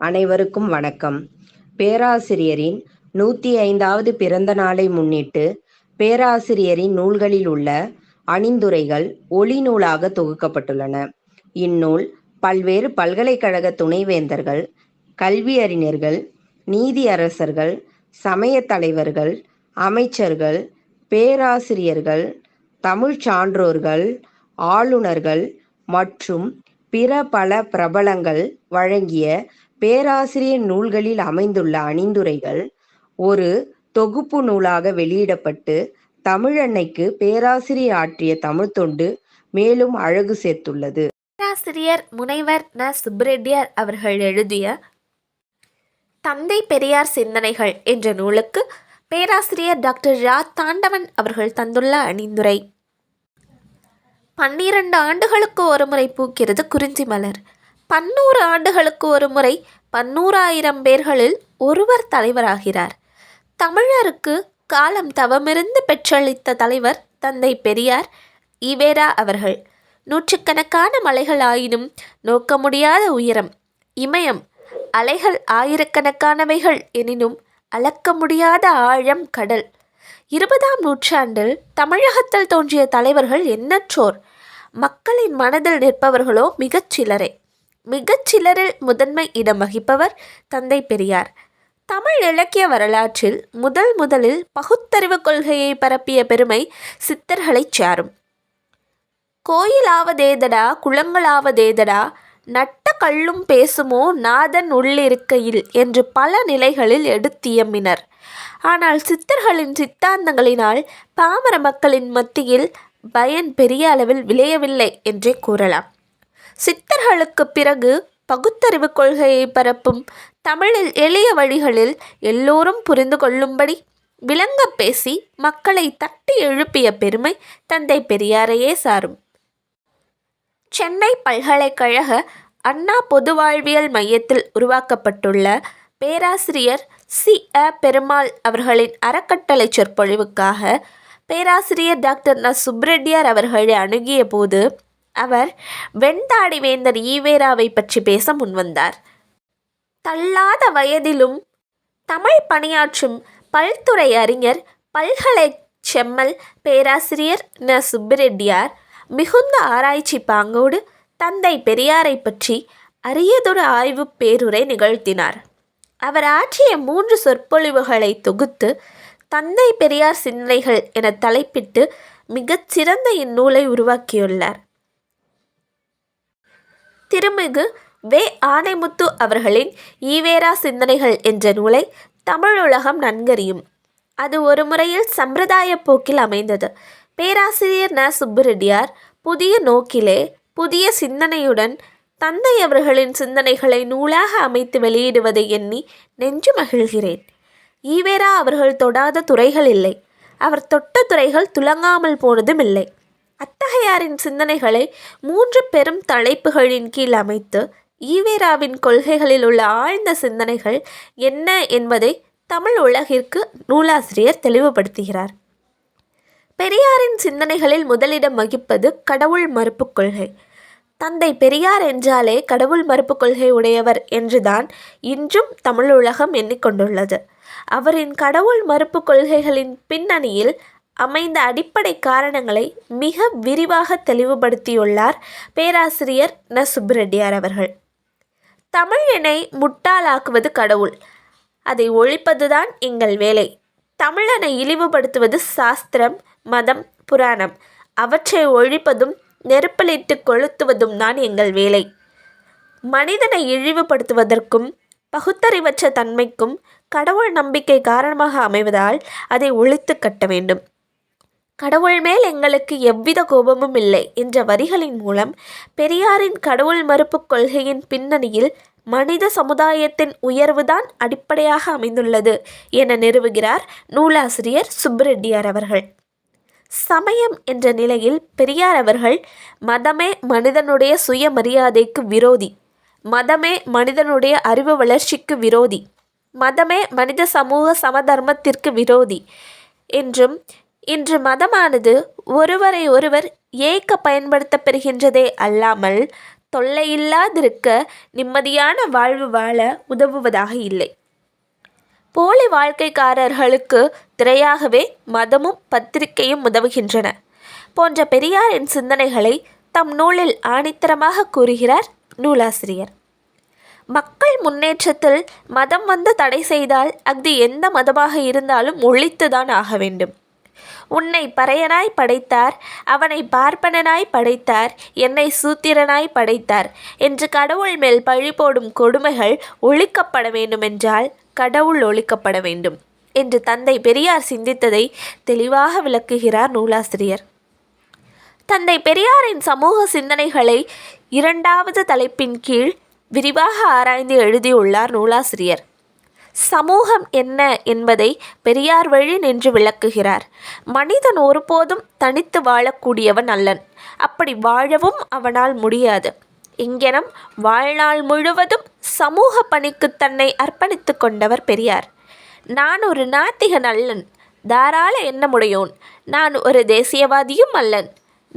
அனைவருக்கும் வணக்கம். பேராசிரியரின் நூற்றி ஐந்தாவது பிறந்த நாளை முன்னிட்டு பேராசிரியரின் நூல்களில் உள்ள அணிந்துரைகள் ஒளி நூலாக தொகுக்கப்பட்டுள்ளன. இந்நூல் பல்வேறு பல்கலைக்கழக துணைவேந்தர்கள் கல்வியறிஞர்கள் நீதியரசர்கள் சமயத் தலைவர்கள் அமைச்சர்கள் பேராசிரியர்கள் தமிழ் சான்றோர்கள் ஆளுநர்கள் மற்றும் பிற பல பிரபலங்கள் வழங்கிய பேராசிரியர் நூல்களில் அமைந்துள்ள அணிந்துரைகள் ஒரு தொகுப்பு நூலாக வெளியிடப்பட்டு தமிழன்னைக்கு பேராசிரியர் ஆற்றிய தமிழ் தொண்டு மேலும் அழகு சேர்த்துள்ளது. பேராசிரியர் முனைவர் ந. சுப்ரெட்டியார் அவர்கள் எழுதிய தந்தை பெரியார் சிந்தனைகள் என்ற நூலுக்கு பேராசிரியர் டாக்டர் ரா. தாண்டவன் அவர்கள் தந்துள்ள அணிந்துரை. பன்னிரண்டு ஆண்டுகளுக்கு ஒருமுறை பூக்கிறது குறிஞ்சி மலர். பன்னூறு ஆண்டுகளுக்கு ஒரு முறை பன்னூறாயிரம் பேர்களில் ஒருவர் தலைவராகிறார். தமிழருக்கு காலம் தவமிருந்து பெற்றளித்த தலைவர் தந்தை பெரியார் ஈவேரா அவர்கள். நூற்றுக்கணக்கான மலைகள் ஆயினும் நோக்க முடியாத உயரம் இமயம் அலைகள் ஆயிரக்கணக்கானவைகள் எனினும் அளக்க முடியாத ஆழம் கடல். இருபதாம் நூற்றாண்டில் தமிழகத்தில் தோன்றிய தலைவர்கள் எண்ணற்றோர் மக்களின் மனதில் நிற்பவர்களோ மிகச் சிலரே மிகச் சிலரில் முதன்மை இடம் வகிப்பவர் தந்தை பெரியார். தமிழ் இலக்கிய வரலாற்றில் முதல் முதலில் பகுத்தறிவு கொள்கையை பரப்பிய பெருமை சித்தர்களைச் சாரும். கோயிலாவதேதடா குளங்களாவதேதடா நட்ட கள்ளும் பேசுமோ நாதன் உள்ளிருக்கையில் என்று பல நிலைகளில் எடுத்தியம்பினர் ஆனால் சித்தர்களின் சித்தாந்தங்களினால் பாமர மக்களின் மத்தியில் பயன் பெரிய அளவில் விளையவில்லை என்றே கூறலாம். சித்தர்களுக்கு பிறகு பகுத்தறிவு கொள்கையை பரப்பும் தமிழில் எளிய வழிகளில் எல்லோரும் புரிந்து கொள்ளும்படி விளங்க பேசி மக்களை தட்டி எழுப்பிய பெருமை தந்தை பெரியாரையே சாரும். சென்னை பல்கலைக்கழக அண்ணா பொது வாழ்வியல் மையத்தில் உருவாக்கப்பட்டுள்ள பேராசிரியர் சி. அ. பெருமாள் அவர்களின் அறக்கட்டளை சொற்பொழிவுக்காக பேராசிரியர் டாக்டர் ந. சுப்ரெட்டியார் அவர்களை அணுகிய போது அவர் வெண்தாடி வேந்தர் ஈவேராவை பற்றி பேச முன்வந்தார். தள்ளாத வயதிலும் தமிழ் பணியாற்றும் பல்துறை அறிஞர் பல்கலை செம்மல் பேராசிரியர் ந. சுப்பிரெட்டியார் மிகுந்த ஆராய்ச்சி பாங்கோடு தந்தை பெரியாரை பற்றி அரியதொரு ஆய்வு பேருரை நிகழ்த்தினார். அவர் ஆற்றிய மூன்று சொற்பொழிவுகளை தொகுத்து தந்தை பெரியார் சிந்தனைகள் என தலைப்பிட்டு மிகச் சிறந்த இந்நூலை உருவாக்கியுள்ளார். திருமிகு வே. ஆனைமுத்து அவர்களின் ஈவேரா சிந்தனைகள் என்ற நூலை தமிழுலகம் நன்கறியும். அது ஒரு முறையில் சம்பிரதாய போக்கில் அமைந்தது. பேராசிரியர் ந. சுப்புரெட்டியார் புதிய நோக்கிலே புதிய சிந்தனையுடன் தந்தை அவர்களின் சிந்தனைகளை நூலாக அமைத்து வெளியிடுவதை எண்ணி நெஞ்சு மகிழ்கிறேன். ஈவேரா அவர்கள் தொடாத துறைகள் இல்லை. அவர் தொட்ட துறைகள் துலங்காமல் போனதும் இல்லை. அத்தகையாரின் சிந்தனைகளை மூன்று பெரும் தலைப்புகளின் கீழ் அமைத்து ஈவேராவின் கொள்கைகளில் உள்ள ஆழ்ந்த சிந்தனைகள் என்ன என்பதை தமிழ் உலகிற்கு நூலாசிரியர் தெளிவுபடுத்துகிறார். பெரியாரின் சிந்தனைகளில் முதலிடம் வகிப்பது கடவுள் மறுப்பு கொள்கை. தந்தை பெரியார் என்றாலே கடவுள் மறுப்பு கொள்கை உடையவர் என்றுதான் இன்றும் தமிழ் உலகம் எண்ணிக்கொண்டுள்ளது. அவரின் கடவுள் மறுப்பு கொள்கைகளின் பின்னணியில் அமைந்த அடிப்படை காரணங்களை மிக விரிவாக தெளிவுபடுத்தியுள்ளார் பேராசிரியர் ந சுப்புரெட்டியார் அவர்கள் தமிழனை முட்டாளாக்குவது கடவுள். அதை ஒழிப்பதுதான் எங்கள் வேலை. தமிழனை இழிவுபடுத்துவது சாஸ்திரம் மதம் புராணம். அவற்றை ஒழிப்பதும் நெருப்பலிட்டு கொளுத்துவதும் தான் எங்கள் வேலை. மனிதனை இழிவுபடுத்துவதற்கும் பகுத்தறிவற்ற தன்மைக்கும் கடவுள் நம்பிக்கை காரணமாக அமைவதால் அதை ஒழித்து கட்ட வேண்டும். கடவுள் மேல் எங்களுக்கு எவ்வித கோபமும் இல்லை என்ற வரிகளின் மூலம் பெரியாரின் கடவுள் மறுப்பு கொள்கையின் பின்னணியில் மனித சமுதாயத்தின் உயர்வுதான் அடிப்படையாக அமைந்துள்ளது என நிறுவுகிறார் நூலாசிரியர் சுப்ரெட்டியார் அவர்கள். சமயம் என்ற நிலையில் பெரியார் அவர்கள் மதமே மனிதனுடைய சுயமரியாதைக்கு விரோதி. மதமே மனிதனுடைய அறிவு வளர்ச்சிக்கு விரோதி. மதமே மனித சமூக சமதர்மத்திற்கு விரோதி. என்றும் இன்று மதமானது ஒருவரை ஒருவர் ஏக்க பயன்படுத்தப்பெறுகின்றதே அல்லாமல் தொல்லையில்லாதிருக்க நிம்மதியான வாழ்வு வாழ உதவுவதாக இல்லை. போலி வாழ்க்கைக்காரர்களுக்கு திரையாகவே மதமும் பத்திரிகையும் உதவுகின்றன. போன்ற பெரியாரின் சிந்தனைகளை தம் நூலில் ஆணித்தரமாக கூறுகிறார் நூலாசிரியர். மக்கள் முன்னேற்றத்தில் மதம் வந்து தடை செய்தால் அஃது எந்த மதமாக இருந்தாலும் ஒழித்துதான் ஆக வேண்டும். உன்னை பறையனாய் படைத்தார் அவனை பார்ப்பனனாய் படைத்தார் என்னை சூத்திரனாய் படைத்தார் என்று கடவுள் மேல் பழி போடும் கொடுமைகள் ஒழிக்கப்பட வேண்டுமென்றால் கடவுள் ஒழிக்கப்பட வேண்டும் என்று தந்தை பெரியார் சிந்தித்ததை தெளிவாக விளக்குகிறார் நூலாசிரியர். தந்தை பெரியாரின் சமூக சிந்தனைகளை இரண்டாவது தலைப்பின் கீழ் விரிவாக ஆராய்ந்து எழுதியுள்ளார் நூலாசிரியர். சமூகம் என்ன என்பதை பெரியார் வழி நின்று விளக்குகிறார். மனிதன் ஒருபோதும் தனித்து வாழக்கூடியவன் அல்லன். அப்படி வாழவும் அவனால் முடியாது. இங்கெனம் வாழ்நாள் முழுவதும் சமூக பணிக்கு தன்னை அர்ப்பணித்து கொண்டவர் பெரியார். நான் ஒரு நாத்திகன் அல்லன். தாராள எண்ணமுடையோன். நான் ஒரு தேசியவாதியும் அல்லன்.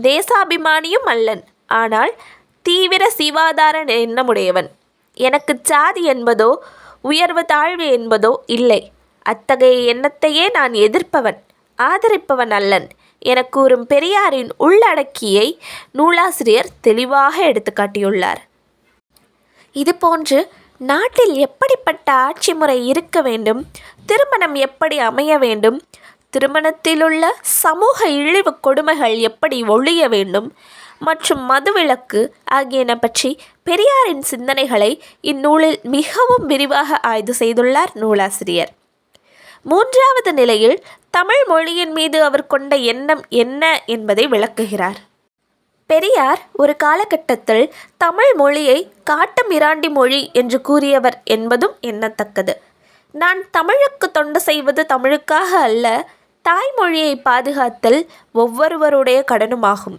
தேசாபிமானியும் அல்லன். ஆனால் தீவிர சிவாதார எண்ணமுடையவன். எனக்கு சாதி என்பதோ உயர்வு தாழ்வு என்பதோ இல்லை. அத்தகைய எண்ணத்தையே நான் எதிர்ப்பவன் ஆதரிப்பவன் அல்லன் என கூறும் பெரியாரின் உள்ளடக்கியை நூலாசிரியர் தெளிவாக எடுத்துக்காட்டியுள்ளார் இதுபோன்று நாட்டில் எப்படிப்பட்ட ஆட்சி முறை இருக்க வேண்டும் திருமணம் எப்படி அமைய வேண்டும் திருமணத்திலுள்ள சமூக இழிவு கொடுமைகள் எப்படி ஒழிய வேண்டும் மற்றும் மதுவிலக்கு ஆகியன பற்றி பெரியாரின் சிந்தனைகளை இந்நூலில் மிகவும் விரிவாக ஆய்வு செய்துள்ளார் நூலாசிரியர். மூன்றாவது நிலையில் தமிழ் மொழியின் மீது அவர் கொண்ட எண்ணம் என்ன என்பதை விளக்குகிறார். பெரியார் ஒரு காலகட்டத்தில் தமிழ் மொழியை காட்டுமிராண்டி மொழி என்று கூறியவர் என்பதும் எண்ணத்தக்கது. நான் தமிழுக்கு தொண்டு செய்வது தமிழுக்காக அல்ல தாய்மொழியை பாதுகாத்தல் ஒவ்வொருவருடைய கடனுமாகும்.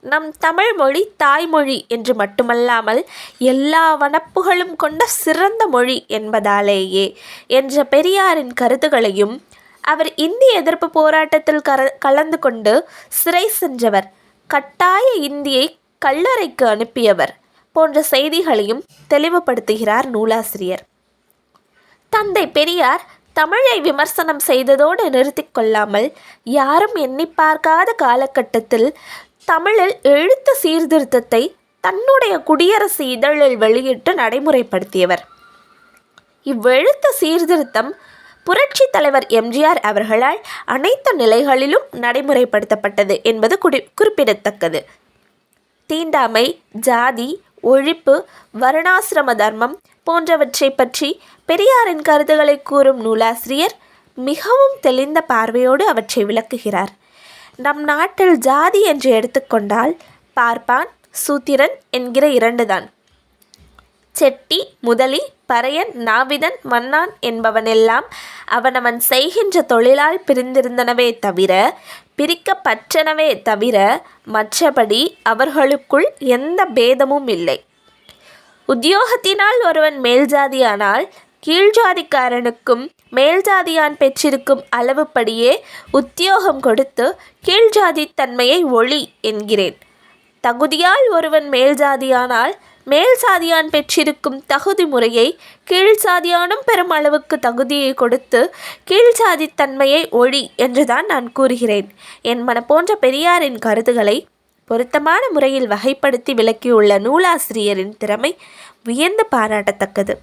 நம் தமிழ் மொழி தாய்மொழி என்று மட்டுமல்லாமல் எல்லா வனப்புகளும் கொண்ட சிறந்த மொழி என்பதாலேயே என்ற பெரியாரின் கருத்துகளையும் அவர் இந்திய எதிர்ப்பு போராட்டத்தில் கர கலந்து கொண்டு சிறை சென்றவர் கட்டாய இந்தியை கல்லறைக்கு அனுப்பியவர் போன்ற செய்திகளையும் தெளிவுபடுத்துகிறார் நூலாசிரியர். தந்தை பெரியார் தமிழை விமர்சனம் செய்ததோடு நிறுத்தி கொள்ளாமல் யாரும் எண்ணி பார்க்காத காலகட்டத்தில் தமிழில் எழுத்து சீர்திருத்தத்தை தன்னுடைய குடியரசு இதழில் வெளியிட்டு நடைமுறைப்படுத்தியவர். இவ்வெழுத்து சீர்திருத்தம் புரட்சி தலைவர் எம்ஜிஆர் அவர்களால் அனைத்து நிலைகளிலும் நடைமுறைப்படுத்தப்பட்டது என்பது குடி குறிப்பிடத்தக்கது. தீண்டாமை ஜாதி ஒழிப்பு வருணாசிரம தர்மம் போன்றவற்றை பற்றி பெரியாரின் கருத்துக்களை கூறும் நூலாசிரியர் மிகவும் தெளிந்த பார்வையோடு அவற்றை விளக்குகிறார். நம் நாட்டில் ஜாதி என்று எடுத்துக்கொண்டால் பார்ப்பான் சூத்திரன் என்கிற இரண்டுதான். செட்டி முதலி பறையன் நாவிதன் மன்னான் என்பவனெல்லாம் அவனவன் செய்கின்ற தொழிலால் பிரிந்திருந்தனவே தவிர பிரிக்கப்பற்றனவே தவிர மற்றபடி அவர்களுக்குள் எந்த பேதமும் இல்லை. உத்தியோகத்தினால் ஒருவன் மேல்ஜாதியானால் கீழ்ஜாதிக்காரனுக்கும் மேல்ஜாதியான் பெற்றிருக்கும் அளவுப்படியே உத்தியோகம் கொடுத்து கீழ்ஜாதி தன்மையை ஒளி என்கிறேன். தகுதியால் ஒருவன் மேல்ஜாதியானால் மேல் சாதியான் பெற்றிருக்கும் தகுதி முறையை கீழ் சாதியானும் பெரும் அளவுக்கு தகுதியை கொடுத்து கீழ்சாதி தன்மையை ஒழி என்றுதான் நான் கூறுகிறேன். என் மன போன்ற பெரியாரின் கருத்துகளை பொருத்தமான முறையில் வகைப்படுத்தி விளக்கியுள்ள நூலாசிரியரின் திறமை வியந்து பாராட்டத்தக்கது.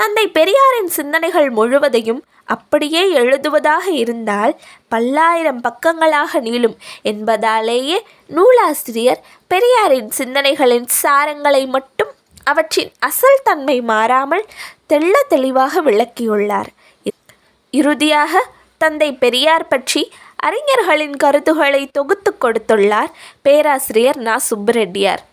தந்தை பெரியாரின் சிந்தனைகள் முழுவதையும் அப்படியே எழுதுவதாக இருந்தால் பல்லாயிரம் பக்கங்களாக நீளும் என்பதாலேயே நூலாசிரியர் பெரியாரின் சிந்தனைகளின் சாரங்களை மட்டும் அவற்றின் அசல் தன்மை மாறாமல் தெள்ள தெளிவாக விளக்கியுள்ளார். இறுதியாக தந்தை பெரியார் பற்றி அறிஞர்களின் கருத்துக்களை தொகுத்து கொடுத்துள்ளார் பேராசிரியர் நா. சுப்புரெட்டியார்.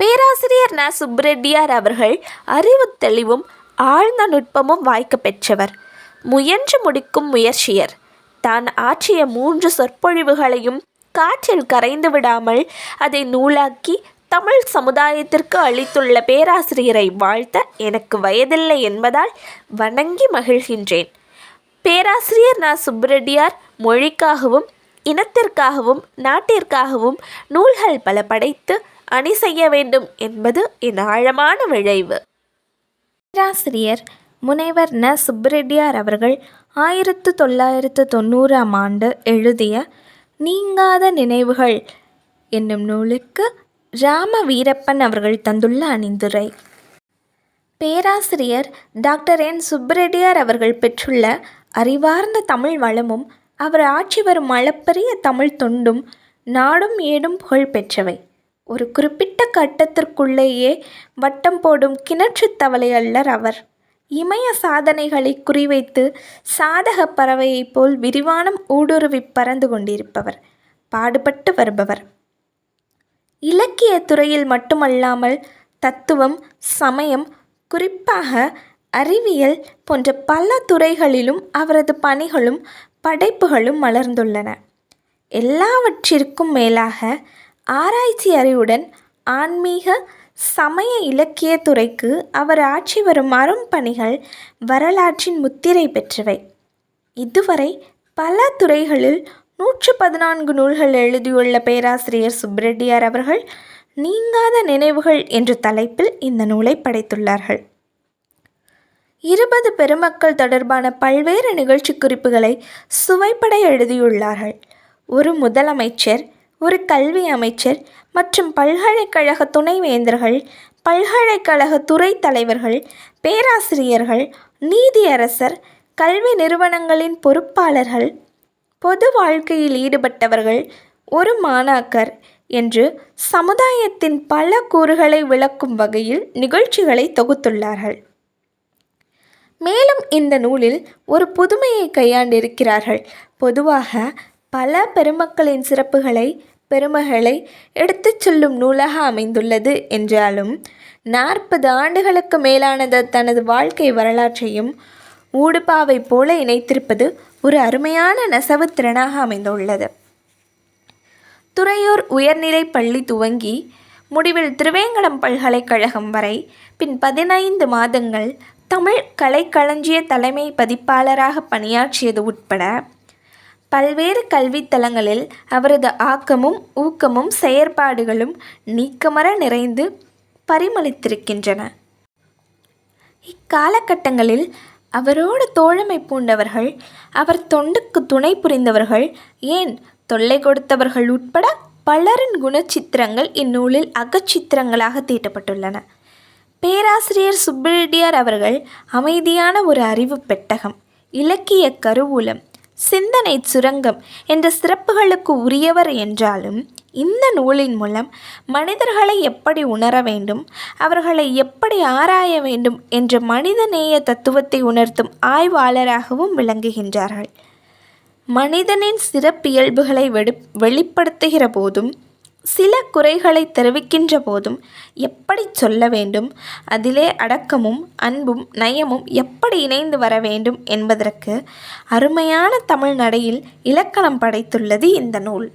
பேராசிரியர் ந. சுப்ரெட்டியார் அவர்கள் அறிவு தெளிவும் ஆழ்ந்த நுட்பமும் வாய்க்க பெற்றவர். முயன்று முடிக்கும் முயற்சியர். தான் ஆற்றிய மூன்று சொற்பொழிவுகளையும் காற்றில் கரைந்து விடாமல் அதை நூலாக்கி தமிழ் சமுதாயத்திற்கு அளித்துள்ள பேராசிரியரை வாழ்த்த எனக்கு வயதில்லை என்பதால் வணங்கி மகிழ்கின்றேன். பேராசிரியர் நா. சுப்ரெட்டியார் மொழிக்காகவும் இனத்திற்காகவும் நாட்டிற்காகவும் நூல்கள் பல படைத்து அணி செய்ய வேண்டும் என்பது என் ஆழமான விளைவு பேராசிரியர் முனைவர் ந. சுப்ரெட்டியார் அவர்கள் ஆயிரத்து தொள்ளாயிரத்து தொண்ணூறாம் ஆண்டு எழுதிய நீங்காத நினைவுகள் என்னும் நூலுக்கு ராம வீரப்பன் அவர்கள் தந்துள்ள அணிந்துரை. பேராசிரியர் டாக்டர் என். சுப்ரெட்டியார் அவர்கள் பெற்றுள்ள அறிவார்ந்த தமிழ் வளமும் அவர் ஆட்சி வரும் அளப்பரிய தமிழ் தொண்டும் நாடும் ஏடும் புகழ் பெற்றவை. ஒரு குறிப்பிட்ட கட்டத்திற்குள்ளேயே வட்டம் போடும் கிணற்றுத் தவளை அல்லர் அவர். இமய சாதனைகளை குறிவைத்து சாதக பறவையைப் போல் விரிவானம் ஊடுருவி பறந்து கொண்டிருப்பவர் பாடுபட்டு வருபவர். இலக்கிய துறையில் மட்டுமல்லாமல் தத்துவம் சமயம் குறிப்பாக அறிவியல் போன்ற பல துறைகளிலும் அவரது பணிகளும் படைப்புகளும் மலர்ந்துள்ளன. எல்லாவற்றிற்கும் மேலாக ஆராய்ச்சி அறிவுடன் ஆன்மீக சமய இலக்கிய துறைக்கு அவர் ஆற்றி வரும் அரும்பணிகள் வரலாற்றின் முத்திரை பெற்றவை. இதுவரை பல துறைகளில் நூற்று பதினான்கு நூல்கள் எழுதியுள்ள பேராசிரியர் சுப்ரெட்டியார் அவர்கள் நீங்காத நினைவுகள் என்ற தலைப்பில் இந்த நூலை படைத்துள்ளார்கள். இருபது பெருமக்கள் தொடர்பான பல்வேறு நிகழ்ச்சி குறிப்புகளை சுவைப்பட எழுதியுள்ளார்கள். ஒரு முதலமைச்சர் ஒரு கல்வி அமைச்சர் மற்றும் பல்கலைக்கழக துணைவேந்தர்கள் பல்கலைக்கழக துறை தலைவர்கள் பேராசிரியர்கள் நீதியரசர் கல்வி நிறுவனங்களின் பொறுப்பாளர்கள் பொது வாழ்க்கையில் ஈடுபட்டவர்கள் ஒரு மாணாக்கர் என்று சமுதாயத்தின் பல கூறுகளை விளக்கும் வகையில் நிகழ்ச்சிகளை தொகுத்துள்ளார்கள். மேலும் இந்த நூலில் ஒரு புதுமையை கையாண்டிருக்கிறார்கள். பொதுவாக பல பெருமக்களின் சிறப்புகளை பெருமைகளை எடுத்துச் சொல்லும் நூலாக அமைந்துள்ளது என்றாலும் நாற்பது ஆண்டுகளுக்கு மேலானது தனது வாழ்க்கை வரலாற்றையும் ஊடுபாவை போல இணைத்திருப்பது ஒரு அருமையான நெசவு திறனாக அமைந்துள்ளது. துறையூர் உயர்நிலை பள்ளி துவங்கி முடிவில் திருவேங்கடம் பல்கலைக்கழகம் வரை பின் பதினைந்து மாதங்கள் தமிழ் கலைக்களஞ்சிய தலைமை பதிப்பாளராக பணியாற்றியது உட்பட பல்வேறு கல்வித்தலங்களில் அவரது ஆக்கமும் ஊக்கமும் செயற்பாடுகளும் நீக்கமர நிறைந்து பரிமளித்திருக்கின்றன. இக்காலகட்டங்களில் அவரோடு தோழமை பூண்டவர்கள் அவர் தொண்டுக்கு துணை புரிந்தவர்கள் ஏன் தொல்லை கொடுத்தவர்கள் உட்பட பலரின் குணச்சித்திரங்கள் இந்நூலில் அகச்சித்திரங்களாக தீட்டப்பட்டுள்ளன. பேராசிரியர் சுப்பிரடியார் அவர்கள் அமைதியான ஒரு அறிவு பெட்டகம் இலக்கிய கருவூலம் சிந்தனை சுரங்கம் என்ற சிறப்புகளுக்கு உரியவர் என்றாலும் இந்த நூலின் மூலம் மனிதர்களை எப்படி உணர வேண்டும் அவர்களை எப்படி ஆராய வேண்டும் என்ற மனிதநேய தத்துவத்தை உணர்த்தும் ஆய்வாளராகவும் விளங்குகின்றார்கள். மனிதனின் சிறப்பியல்புகளை வெடு வெளிப்படுத்துகிற போதும் சில குறைகளை தெரிவிக்கின்ற போதும் எப்படி சொல்ல வேண்டும்? அதிலே அடக்கமும் அன்பும் நயமும் எப்படி இணைந்து வர வேண்டும் என்பதற்கு அருமையான தமிழ் நடையில் இலக்கணம் படைத்துள்ளது இந்த நூல்.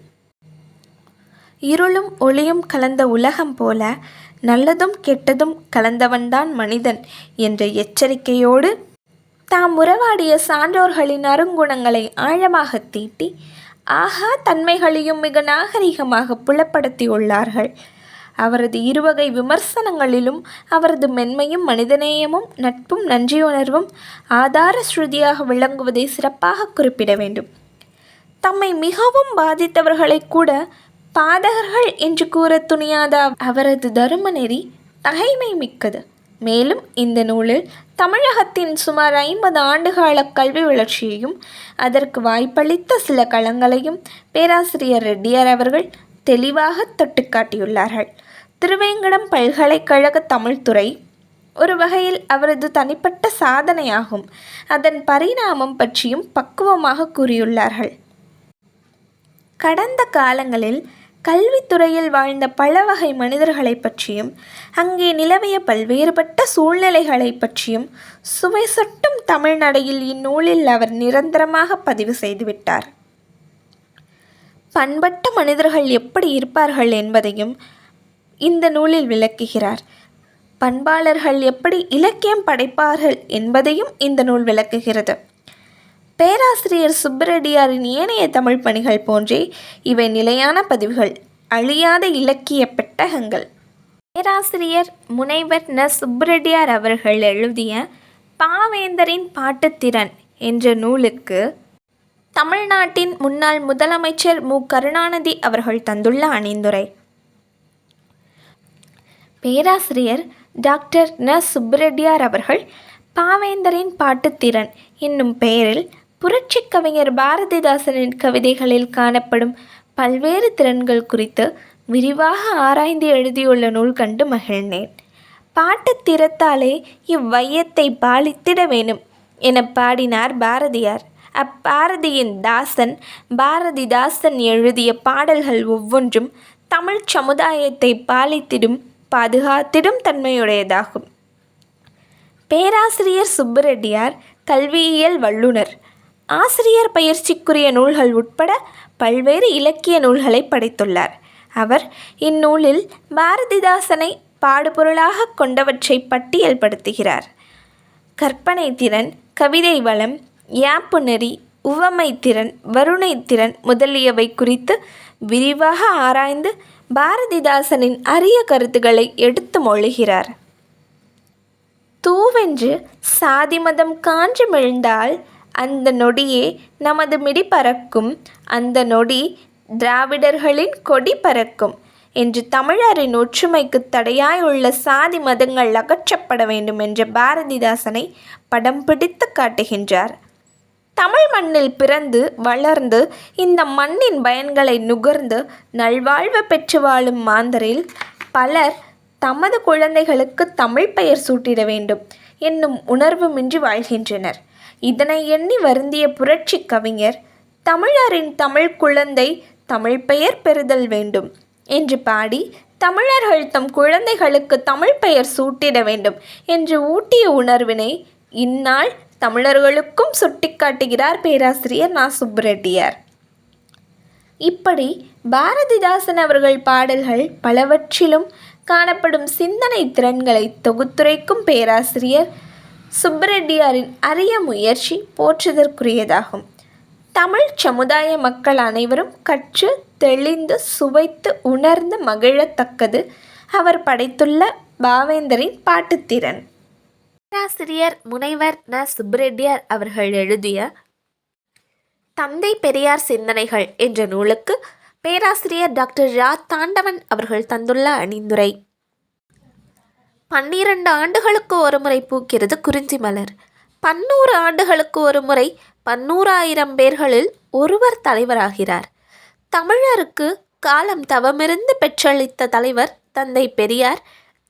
இருளும் ஒளியும் கலந்த உலகம் போல நல்லதும் கெட்டதும் கலந்தவன்தான் மனிதன் என்ற எச்சரிக்கையோடு தாம் உறவாடிய சான்றோர்களின் அருங்குணங்களை ஆழமாக தீட்டி ஆஹா தன்மைகளையும் மிக நாகரிகமாக புலப்படுத்தியுள்ளார்கள். அவரது இருவகை விமர்சனங்களிலும் அவரது மென்மையும் மனிதநேயமும் நட்பும் நன்றியுணர்வும் ஆதார ஸ்ருதியாக விளங்குவதை சிறப்பாக குறிப்பிட வேண்டும். தம்மை மிகவும் பாதித்தவர்களை கூட பாதகர்கள் என்று கூற துணியாத அவரது தரும நெறி தகைமை மிக்கது. மேலும் இந்த நூலில் தமிழகத்தின் சுமார் ஐம்பது ஆண்டுகால கல்வி வளர்ச்சியையும் அதற்கு வாய்ப்பளித்த சில களங்களையும் பேராசிரியர் ரெட்டியார் அவர்கள் தெளிவாக தட்டுக்காட்டியுள்ளார்கள் திருவேங்கடம் பல்கலைக்கழக தமிழ்துறை ஒரு வகையில் அவரது தனிப்பட்ட சாதனையாகும். அதன் பரிணாமம் பற்றியும் பக்குவமாக கூறியுள்ளார்கள். கடந்த காலங்களில் கல்வித்துறையில் வாழ்ந்த பல வகை மனிதர்களை பற்றியும் அங்கே நிலவிய பல்வேறுபட்ட சூழ்நிலைகளை பற்றியும் சுவை சட்டும் தமிழ்நடையில் இந்நூலில் அவர் நிரந்தரமாக பதிவு செய்துவிட்டார். பண்பட்ட மனிதர்கள் எப்படி இருப்பார்கள் என்பதையும் இந்த நூலில் விளக்குகிறார். பண்பாளர்கள் எப்படி இலக்கியம் படைப்பார்கள் என்பதையும் இந்த நூல் விளக்குகிறது. பேராசிரியர் சுப்பரெட்டியாரின் ஏனைய தமிழ் பணிகள் போன்றே இவை நிலையான பதிவுகள். அழியாத இலக்கிய பெட்டகங்கள். பேராசிரியர் முனைவர் ந. சுப்புரெட்டியார் அவர்கள் எழுதிய பாவேந்தரின் பாட்டுத்திறன் என்ற நூலுக்கு தமிழ்நாட்டின் முன்னாள் முதலமைச்சர் மு. கருணாநிதி அவர்கள் தந்துள்ள அணிந்துரை. பேராசிரியர் டாக்டர் ந. சுப்புரெட்டியார் அவர்கள் பாவேந்தரின் பாட்டுத்திறன் என்னும் பெயரில் புரட்சிக் கவிஞர் பாரதிதாசனின் கவிதைகளில் காணப்படும் பல்வேறு திறன்கள் குறித்து விரிவாக ஆராய்ந்து எழுதியுள்ள நூல் கண்டு மகிழ்ந்தேன். பாட்டுத் திறத்தாலே இவ்வையத்தை பாலித்திட வேணும் என பாடினார் பாரதியார். அப்பாரதியின் தாசன் பாரதிதாசன் எழுதிய பாடல்கள் ஒவ்வொன்றும் தமிழ் சமுதாயத்தை பாலித்திடும் பாதுகாத்திடும் தன்மையுடையதாகும். பேராசிரியர் சுப்புரெட்டியார் கல்வியியல் வல்லுனர் ஆசிரியர் பயிற்சிக்குரிய நூல்கள் உட்பட பல்வேறு இலக்கிய நூல்களை படைத்துள்ளார். அவர் இந்நூலில் பாரதிதாசனை பாடுபொருளாக கொண்டவற்றை பட்டியல்படுத்துகிறார். கற்பனை திறன் கவிதை வளம் யாப்பு நெறி உவமை திறன் வருணை திறன் முதலியவை குறித்து விரிவாக ஆராய்ந்து பாரதிதாசனின் அரிய கருத்துக்களை எடுத்து மொழிகிறார். தூவென்று சாதி மதம் கான்று மிழ்ந்தால் அந்த நொடியே நமது மிடி பறக்கும். அந்த நொடி திராவிடர்களின் கொடி பறக்கும். என்று தமிழரின் ஒற்றுமைக்கு தடையாய் உள்ள சாதி மதங்கள் அகற்றப்பட வேண்டும் என்ற பாரதிதாசனை படம் பிடித்து காட்டுகின்றார். தமிழ் மண்ணில் பிறந்து வளர்ந்து இந்த மண்ணின் பயன்களை நுகர்ந்து நல்வாழ்வு பெற்று வாழும் மாந்தரில் பலர் தமது குழந்தைகளுக்கு தமிழ் பெயர் சூட்டிட வேண்டும். என்னும் உணர்வுமின்றி வாழ்கின்றனர். இதனை எண்ணி வருந்திய புரட்சி கவிஞர் தமிழரின் தமிழ் குழந்தை தமிழ் பெயர் பெறுதல் வேண்டும் என்று பாடி தமிழர்கள் தம் குழந்தைகளுக்கு தமிழ் பெயர் சூட்டிட வேண்டும் என்று ஊட்டிய உணர்வினை இந்நாள் தமிழர்களுக்கும் சுட்டிக்காட்டுகிறார் பேராசிரியர் நா. சுப்ரெட்டியார் இப்படி பாரதிதாசன் அவர்கள் பாடல்கள் பலவற்றிலும் காணப்படும் சிந்தனை திறன்களை தொகுத்துரைக்கும் பேராசிரியர் சுப்பரெட்டியாரின் அரிய முயற்சி போற்றுதற்குரியதாகும். தமிழ் சமுதாய மக்கள் அனைவரும் கற்று தெளிந்து சுவைத்து உணர்ந்து மகிழத்தக்கது அவர் படைத்துள்ள பாவேந்தரின் பாட்டுத்திறன். பேராசிரியர் முனைவர் ந. சுப்ரெட்டியார் அவர்கள் எழுதிய தந்தை பெரியார் சிந்தனைகள் என்ற நூலுக்கு பேராசிரியர் டாக்டர் ரா தாண்டவன் அவர்கள் தந்துள்ள அணிந்துரை. பன்னிரண்டு ஆண்டுகளுக்கு ஒருமுறை பூக்கிறது குறிஞ்சி மலர். பன்னூறு ஆண்டுகளுக்கு ஒரு முறை பன்னூறாயிரம் பேர்களில் ஒருவர் தலைவராகிறார். தமிழருக்கு காலம் தவமிருந்து பெற்றளித்த தலைவர் தந்தை பெரியார்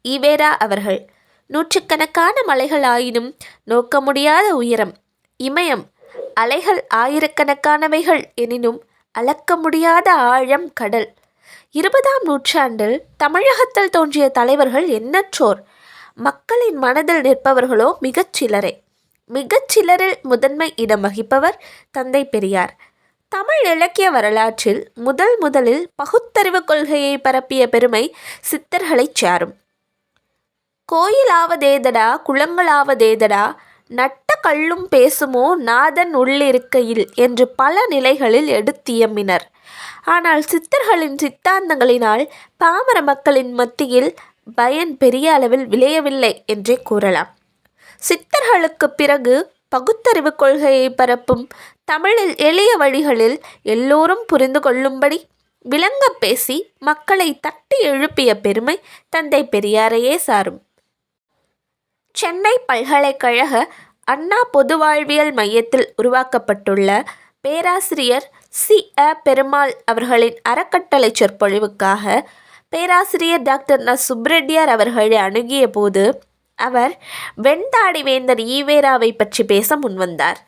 ஈவேரா அவர்கள். நூற்றுக்கணக்கான மலைகள் ஆயினும் நோக்க முடியாத உயரம் இமயம் அலைகள் ஆயிரக்கணக்கானவைகள் எனினும் அளக்க முடியாத ஆழம் கடல். இருபதாம் நூற்றாண்டில் தமிழகத்தில் தோன்றிய தலைவர்கள் எண்ணற்றோர் மக்களின் மனதில் நிற்பவர்களோ மிகச் சிலரே. முதன்மை இடம் வகிப்பவர் தந்தை பெரியார். தமிழ் இலக்கிய வரலாற்றில் முதல் முதலில் பகுத்தறிவு கொள்கையை பரப்பிய பெருமை சித்தர்களைச் சாரும். கோயிலாவதேதடா குளங்களாவதேதடா நட்ட கள்ளும் பேசுமோ நாதன் உள்ளிருக்கையில் என்று பல நிலைகளில் எடுத்தியம்பினர் ஆனால் சித்தர்களின் சித்தாந்தங்களினால் பாமர மக்களின் மத்தியில் பயன் பெரிய அளவில் விளையவில்லை என்றே கூறலாம். சித்தர்களுக்கு பிறகு பகுத்தறிவு கொள்கையை பரப்பும் தமிழில் எளிய வழிகளில் எல்லோரும் புரிந்து கொள்ளும்படி விளங்க பேசி மக்களை தட்டி எழுப்பிய பெருமை தந்தை பெரியாரையே சாரும். சென்னை பல்கலைக்கழக அண்ணா பொதுவாழ்வியல் மையத்தில் உருவாக்கப்பட்டுள்ள பேராசிரியர் சி. அ. பெருமாள் அவர்களின் அறக்கட்டளை சொற்பொழிவுக்காக பேராசிரியர் டாக்டர் ந. சுப்ரெட்டியார் அவர்களை அணுகிய போது அவர் வெண்தாடி வேந்தர் ஈவேராவை பற்றி பேச முன்வந்தார்.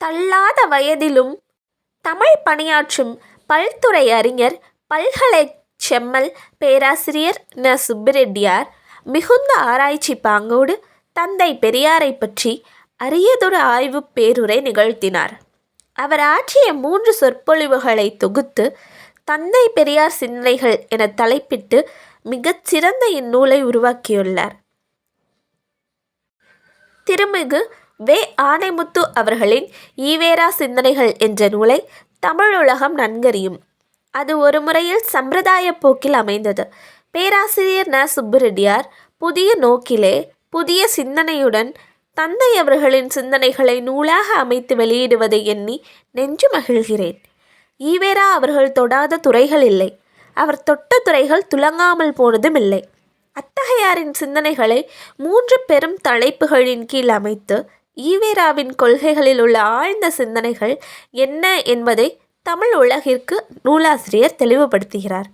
தள்ளாத வயதிலும் தமிழ் பணியாற்றும் பல்துறை அறிஞர் பல்கலை செம்மல் பேராசிரியர் ந. சுப்பிரெட்டியார் மிகுந்த ஆராய்ச்சி பாங்கோடு தந்தை பெரியாரை பற்றி அரியதொரு ஆய்வு பேருரை நிகழ்த்தினார். அவர் ஆற்றிய மூன்று சொற்பொழிவுகளை தொகுத்து தந்தை பெரியார் சிந்தனைகள் என தலைப்பிட்டு மிகச் சிறந்த இந்நூலை உருவாக்கியுள்ளார். திருமிகு வே. ஆனைமுத்து அவர்களின் ஈவேரா சிந்தனைகள் என்ற நூலை தமிழ் உலகம் நன்கறியும். அது ஒரு முறையில் சம்பிரதாய போக்கில் அமைந்தது. பேராசிரியர் ந. சுப்புரெட்டியார் புதிய நோக்கிலே புதிய சிந்தனையுடன் தந்தை அவர்களின் சிந்தனைகளை நூலாக அமைத்து வெளியிடுவதை எண்ணி நெஞ்சு மகிழ்கிறேன். ஈவேரா அவர்கள் தொடாத துறைகள் இல்லை. அவர் தொட்ட துறைகள் துலங்காமல் போனதும் இல்லை. அத்தகையாரின் சிந்தனைகளை மூன்று பெரும் தலைப்புகளின் கீழ் அமைத்து ஈவேராவின் கொள்கைகளில் உள்ள ஆழ்ந்த சிந்தனைகள் என்ன என்பதை தமிழ் உலகிற்கு நூலாசிரியர் தெளிவுபடுத்துகிறார்.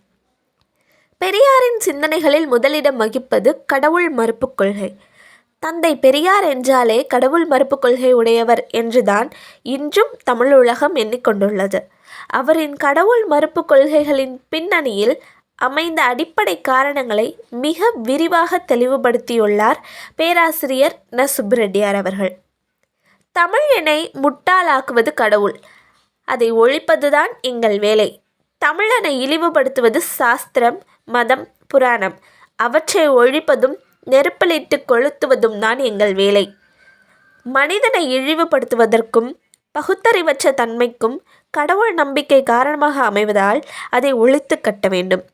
பெரியாரின் சிந்தனைகளில் முதலிடம் வகிப்பது கடவுள் மறுப்புக் கொள்கை. தந்தை பெரியார் என்றாலே கடவுள் மறுப்புக் கொள்கை உடையவர் என்றுதான் இன்றும் தமிழ் உலகம் எண்ணிக்கொண்டுள்ளது அவரின் கடவுள் மறுப்புக் கொள்கைகளின் பின்னணியில் அமைந்த அடிப்படை காரணங்களை மிக விரிவாக தெளிவுபடுத்தியுள்ளார் பேராசிரியர் ந. சுப்புரெட்டியார் அவர்கள். தமிழனை முட்டாளாக்குவது கடவுள். அதை ஒழிப்பதுதான் எங்கள் வேலை. தமிழனை இழிவுபடுத்துவது சாஸ்திரம் மதம் புராணம். அவற்றை ஒழிப்பதும் நெருப்பலிட்டு கொளுத்துவதும் தான் எங்கள் வேலை. மனிதனை இழிவுபடுத்துவதற்கும் பகுத்தறிவற்ற தன்மைக்கும் கடவுள் நம்பிக்கை காரணமாக அமைவதால் அதை ஒழித்து கட்ட வேண்டும்.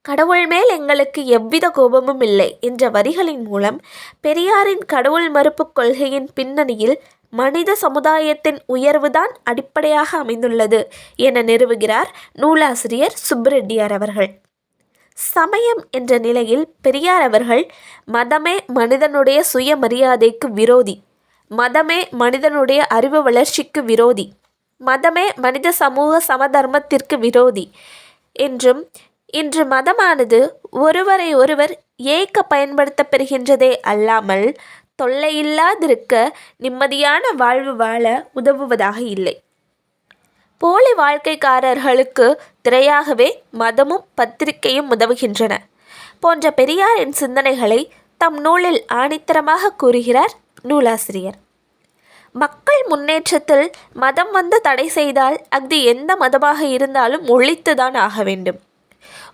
கடவுள் மேல் எங்களுக்கு எவ்வித கோபமும் இல்லை என்ற வரிகளின் மூலம் பெரியாரின் கடவுள் மறுப்பு கொள்கையின் பின்னணியில் மனித சமுதாயத்தின் உயர்வுதான் அடிப்படையாக அமைந்துள்ளது என நிறுவுகிறார் நூலாசிரியர் சுப்ரெட்டியார் அவர்கள். சமயம் என்ற நிலையில் பெரியார் அவர்கள் மதமே மனிதனுடைய சுயமரியாதைக்கு விரோதி. மதமே மனிதனுடைய அறிவு வளர்ச்சிக்கு விரோதி. மதமே மனித சமூக சமதர்மத்திற்கு விரோதி. என்றும் இன்று மதமானது ஒருவரை ஒருவர் ஏக்க பயன்படுத்தப்பெறுகின்றதே அல்லாமல் தொல்லையில்லாதிருக்க நிம்மதியான வாழ்வு வாழ உதவுவதாக இல்லை. போலி வாழ்க்கைக்காரர்களுக்கு திரையாகவே மதமும் பத்திரிகையும் உதவுகின்றன. போன்ற பெரியாரின் சிந்தனைகளை தம் நூலில் ஆணித்தரமாக கூறுகிறார் நூலாசிரியர். மக்கள் முன்னேற்றத்தில் மதம் வந்து தடை செய்தால் அது எந்த மதமாக இருந்தாலும் ஒழித்துதான் ஆக வேண்டும்.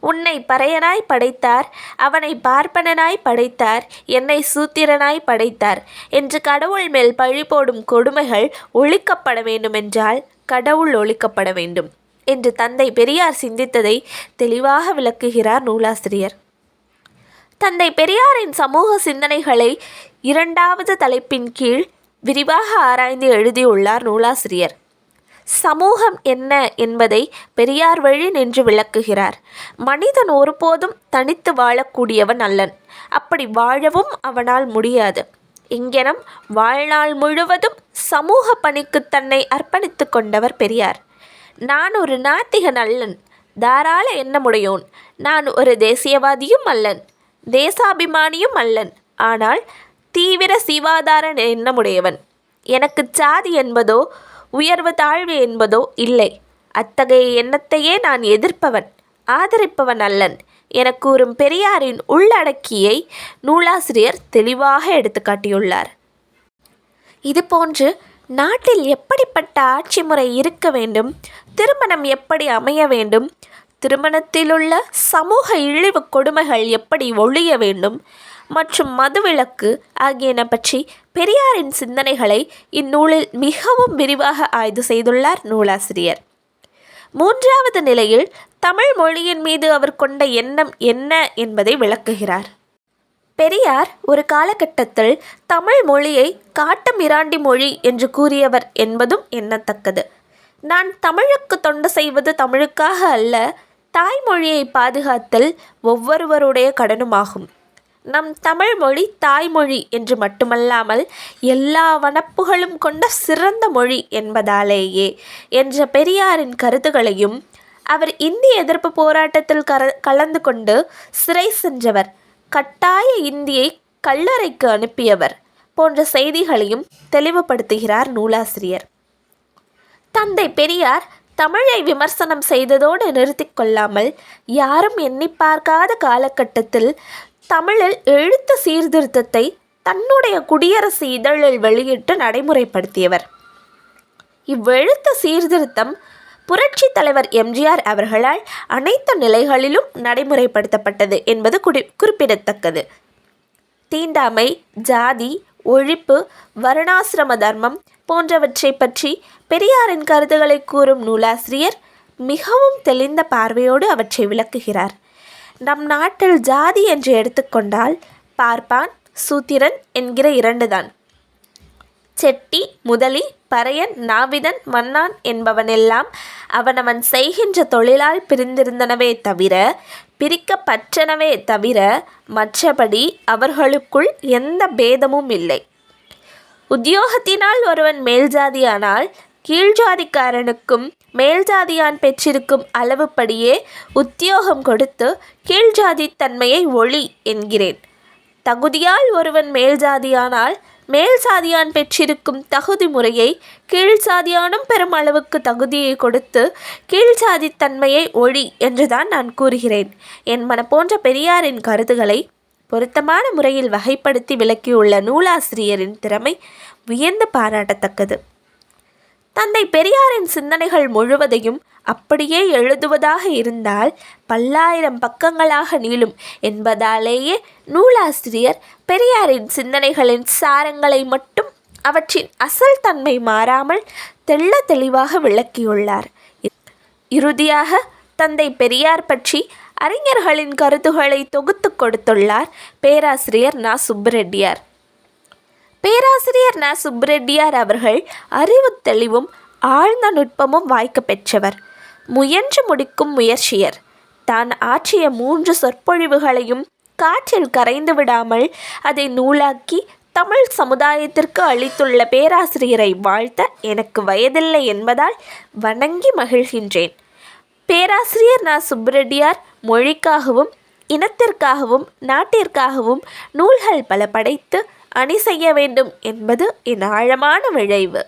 உன்னை பறையனாய் படைத்தார் அவனை பார்ப்பனனாய் படைத்தார் என்னை சூத்திரனாய் படைத்தார் என்று கடவுள் மேல் பழி போடும் கொடுமைகள் ஒழிக்கப்பட வேண்டுமென்றால் கடவுள் ஒழிக்கப்பட வேண்டும் என்று தந்தை பெரியார் சிந்தித்ததை தெளிவாக விளக்குகிறார் நூலாசிரியர். தந்தை பெரியாரின் சமூக சிந்தனைகளை இரண்டாவது தலைப்பின் கீழ் விரிவாக ஆராய்ந்து எழுதியுள்ளார் நூலாசிரியர். சமூகம் என்ன என்பதை பெரியார் வழி நின்று விளக்குகிறார். மனிதன் ஒருபோதும் தனித்து வாழக்கூடியவன் அல்லன். அப்படி வாழவும் அவனால் முடியாது. இங்கெனம் வாழ்நாள் முழுவதும் சமூக பணிக்கு தன்னை அர்ப்பணித்து கொண்டவர் பெரியார். நான் ஒரு நாத்திகன் அல்லன் தாராள எண்ணமுடையோன். நான் ஒரு தேசியவாதியும் அல்லன் தேசாபிமானியும் அல்லன். ஆனால் தீவிர சிவாதார எண்ணமுடையவன். எனக்கு சாதி என்பதோ உயர்வு தாழ்வு என்பதோ இல்லை. அத்தகைய எண்ணத்தையே நான் எதிர்ப்பவன் ஆதரிப்பவன் அல்லன். என கூறும் பெரியாரின் உள்ளடக்கியை நூலாசிரியர் தெளிவாக எடுத்துக்காட்டியுள்ளார் இதுபோன்று நாட்டில் எப்படிப்பட்ட ஆட்சி முறை இருக்க வேண்டும் திருமணம் எப்படி அமைய வேண்டும் திருமணத்திலுள்ள சமூக இழிவு கொடுமைகள் எப்படி ஒழிய வேண்டும் மற்றும் மதுவிலக்கு ஆகியன பற்றி பெரியாரின் சிந்தனைகளை இந்நூலில் மிகவும் விரிவாக ஆய்வு செய்துள்ளார் நூலாசிரியர். மூன்றாவது நிலையில் தமிழ் மொழியின் மீது அவர் கொண்ட எண்ணம் என்ன என்பதை விளக்குகிறார். பெரியார் ஒரு காலகட்டத்தில் தமிழ் மொழியை காட்டுமிராண்டி மொழி என்று கூறியவர் என்பதும் எண்ணத்தக்கது. நான் தமிழுக்கு தொண்டு செய்வது தமிழுக்காக அல்ல தாய்மொழியை பாதுகாத்தல் ஒவ்வொருவருடைய கடனுமாகும். நம் தமிழ் மொழி தாய்மொழி என்று மட்டுமல்லாமல் எல்லா வனப்புகளும் கொண்ட சிறந்த மொழி என்பதாலேயே என்ற பெரியாரின் கருத்துகளையும் அவர் இந்திய எதிர்ப்பு போராட்டத்தில் கர கலந்து கொண்டு சிறை சென்றவர். கட்டாய இந்தியை கல்லறைக்கு அனுப்பியவர் போன்ற செய்திகளையும் தெளிவுபடுத்துகிறார் நூலாசிரியர். தந்தை பெரியார் தமிழை விமர்சனம் செய்ததோடு நிறுத்தி கொள்ளாமல் யாரும் எண்ணி பார்க்காத காலகட்டத்தில் தமிழில் எழுத்து சீர்திருத்தத்தை தன்னுடைய குடியரசு இதழில் வெளியிட்டு நடைமுறைப்படுத்தியவர். இவ்வெழுத்து சீர்திருத்தம் புரட்சி தலைவர் எம்ஜிஆர் அவர்களால் அனைத்து நிலைகளிலும் நடைமுறைப்படுத்தப்பட்டது என்பது குடி குறிப்பிடத்தக்கது. தீண்டாமை ஜாதி ஒழிப்பு வருணாசிரம தர்மம் போன்றவற்றை பற்றி பெரியாரின் கருத்துக்களை கூறும் நூலாசிரியர் மிகவும் தெளிந்த பார்வையோடு அவற்றை விளக்குகிறார். நம் நாட்டில் ஜாதி என்று எடுத்துக்கொண்டால் பார்ப்பான் சூத்திரன் என்கிற இரண்டுதான். செட்டி முதலி பறையன் நாவிதன் மன்னான் என்பவனெல்லாம் அவனவன் செய்கின்ற தொழிலால் பிரிந்திருந்தனவே தவிர பிரிக்கப்பற்றனவே தவிர மற்றபடி அவர்களுக்குள் எந்த பேதமும் இல்லை. உத்தியோகத்தினால் ஒருவன் மேல்ஜாதியானால் கீழ்ஜாதிக்காரனுக்கும் மேல்ஜாதியான் பெற்றிருக்கும் அளவுப்படியே உத்தியோகம் கொடுத்து கீழ்ஜாதித்தன்மையை ஒளி என்கிறேன். தகுதியால் ஒருவன் மேல்ஜாதியானால் மேல் சாதியான் பெற்றிருக்கும் தகுதி முறையை கீழ் சாதியானும் பெரும் அளவுக்கு தகுதியை கொடுத்து கீழ் சாதி தன்மையை ஒழி என்றுதான் நான் கூறுகிறேன். என் மன போன்ற பெரியாரின் கருத்துகளை பொருத்தமான முறையில் வகைப்படுத்தி விளக்கியுள்ள நூலாசிரியரின் திறமை வியந்து பாராட்டத்தக்கது. தந்தை பெரியாரின் சிந்தனைகள் முழுவதையும் அப்படியே எழுதுவதாக இருந்தால் பல்லாயிரம் பக்கங்களாக நீளும் என்பதாலேயே நூலாசிரியர் பெரியாரின் சிந்தனைகளின் சாரங்களை மட்டும் அவற்றின் அசல் தன்மை மாறாமல் தெள்ள தெளிவாக விளக்கியுள்ளார். இறுதியாக தந்தை பெரியார் பற்றி அறிஞர்களின் கருத்துக்களை தொகுத்து கொடுத்துள்ளார் பேராசிரியர் நா. சுப்புரெட்டியார். பேராசிரியர் ந. சுப்ரெட்டியார் அவர்கள் அறிவு தெளிவும் ஆழ்ந்த நுட்பமும் வாய்க்க பெற்றவர். முயன்று முடிக்கும் முயற்சியர். தான் ஆற்றிய மூன்று சொற்பொழிவுகளையும் காற்றில் கரைந்து விடாமல் அதை நூலாக்கி தமிழ் சமுதாயத்திற்கு அளித்துள்ள பேராசிரியரை வாழ்த்த எனக்கு வயதில்லை என்பதால் வணங்கி மகிழ்கின்றேன். பேராசிரியர் நா. சுப்ரெட்டியார் மொழிக்காகவும் இனத்திற்காகவும் நாட்டிற்காகவும் நூல்கள் பல படைத்து அணி செய்ய வேண்டும் என்பது என் ஆழமான விழைவு.